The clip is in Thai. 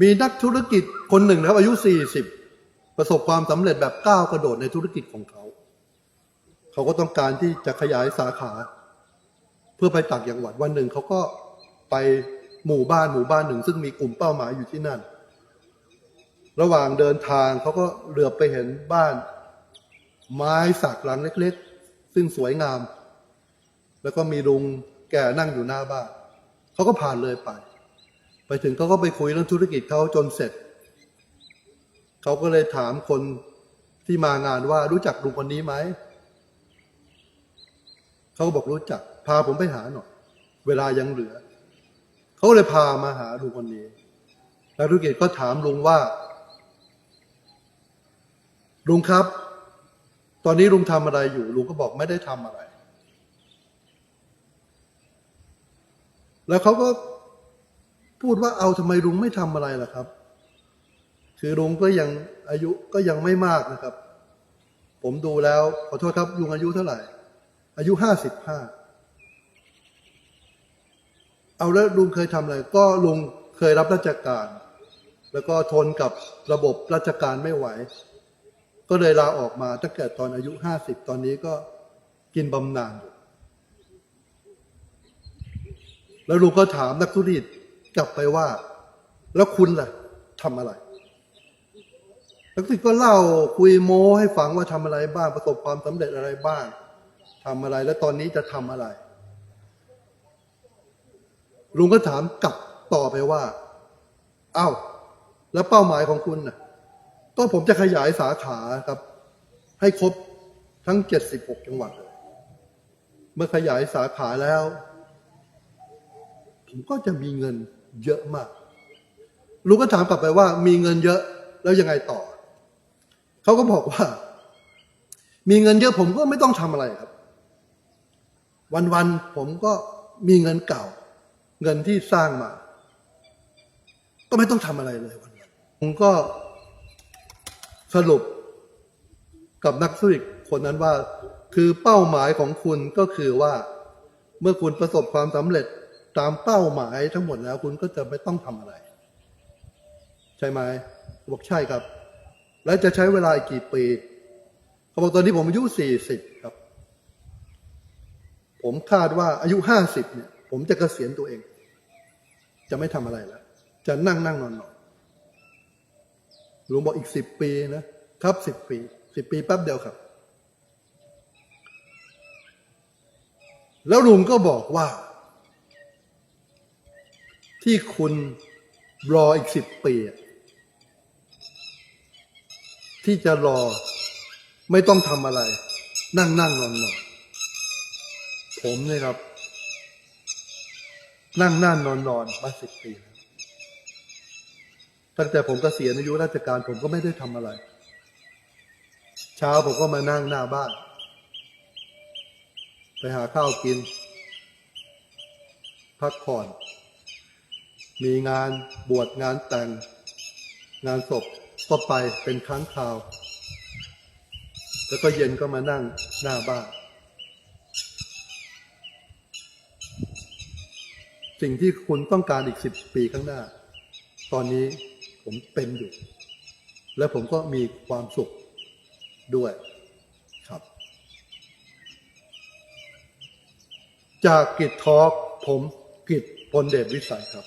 มีนักธุรกิจคนหนึ่งนะครับอายุ 40 ประสบความสำเร็จแบบก้าวกระโดดในธุรกิจของเขา เขาก็ต้องการที่จะขยายสาขา เพื่อไปต่างจังหวัดวันหนึ่งเขาก็ไปหมู่บ้านหมู่บ้านหนึ่ง ซึ่งมีกลุ่มเป้าหมายอยู่ที่นั่น ระหว่างเดินทางเขาก็เหลือบไปเห็นบ้าน ไม้สักหลังเล็กๆ ซึ่งสวยงาม แล้วก็มีลุงแก่นั่งอยู่หน้าบ้าน เขาก็ผ่านเลยไป ไปถึงเขาก็ไปคุยเรื่องธุรกิจเขาจนเสร็จ เขาก็เลยถามคนที่มางานว่ารู้จักลุงคนนี้ไหม เขาก็บอกรู้จัก พาผมไปหาหน่อย เวลายังเหลือ เขาเลยพามาหาลุงคนนี้ แล้วธุรกิจก็ถามลุงว่า ลุงครับ ตอนนี้ลุงทำอะไรอยู่ ลุงก็บอกไม่ได้ทำอะไร แล้วเขาก็ พูดว่าเอาทำไมลุงไม่ทำอะไรล่ะครับ คือลุงก็ยังอายุก็ยังไม่มากนะครับ ผมดูแล้วขอโทษครับลุงอายุเท่าไหร่ อายุห้าสิบห้าเอาแล้วลุงเคยทำอะไร ก็ลุงเคยรับราชการ แล้วก็ทนกับระบบราชการไม่ไหว ก็เลยลาออกมาตั้งแต่ตอนอายุห้าสิบตอนนี้ก็กินบำนาญอยู่แล้วลุงก็ถามนักธุรกิจ กลับไปว่า แล้วคุณล่ะทำอะไรนักธุรกิก็เล่าคุยโม้ให้ฟังว่าทำอะไรบ้างประสบความสำเร็จอะไรบ้างทำอะไร แล้วตอนนี้จะทำอะไร ลุงก็ถามกลับต่อไปว่า เอ้า แล้วเป้าหมายของคุณน่ะ ก็ผมจะขยายสาขาครับ ให้ครบทั้ง76จังหวัดเลย เมื่อขยายสาขาแล้ว ผมก็จะมีเงิน เยอะมาก ลุงก็ถามกลับไปว่า มีเงินเยอะแล้วยังไงต่อ เขาก็บอกว่า มีเงินเยอะผมก็ไม่ต้องทำอะไรครับ วันๆผมก็มีเงินเก่า เงินที่สร้างมา ก็ไม่ต้องทำอะไรเลยวันๆผมก็สรุปกับนักธุรกิจคนนั้นว่า คือเป้าหมายของคุณก็คือว่า เมื่อคุณประสบความสำเร็จ ตามเป้าหมายทั้งหมดแล้วคุณก็จะไม่ต้องทำอะไร ใช่ไหมบอกใช่ครับ แล้วจะใช้เวลาอีกกี่ปีเขาบอกตอนนี้ผมอายุสี่สิบครับ ผมคาดว่าอายุห้าสิบเนี่ย ผมจะเกษียณตัวเอง จะไม่ทำอะไรแล้ว จะนั่งนั่งนอนนอนลุงบอกอีกสิบปีนะครับสิบปีสิบปีแป๊บเดียวครับ แล้วลุงก็บอกว่า ที่คุณรออีกสิบปี ที่จะรอไม่ต้องทำอะไร นั่งนั่งนอนนอนผมเนี่ยครับ นั่งนั่งนอนนอนมาสิบปีแล้วตั้งแต่ผมกเกษียณอายุราชการผมก็ไม่ได้ทำอะไร เช้าผมก็มานั่งหน้าบ้าน ไปหาข้าวกิน พักผ่อน มีงานบวชงานแต่ง งานศพก็ไปเป็นครั้งคราว แล้วก็เย็นก็มานั่งหน้าบ้านสิ่งที่คุณต้องการอีกสิบปีข้างหน้า ตอนนี้ผมเป็นอยู่ และผมก็มีความสุขด้วยครับ จากกิจทอกผมกิจพลเดชวิสัยครับ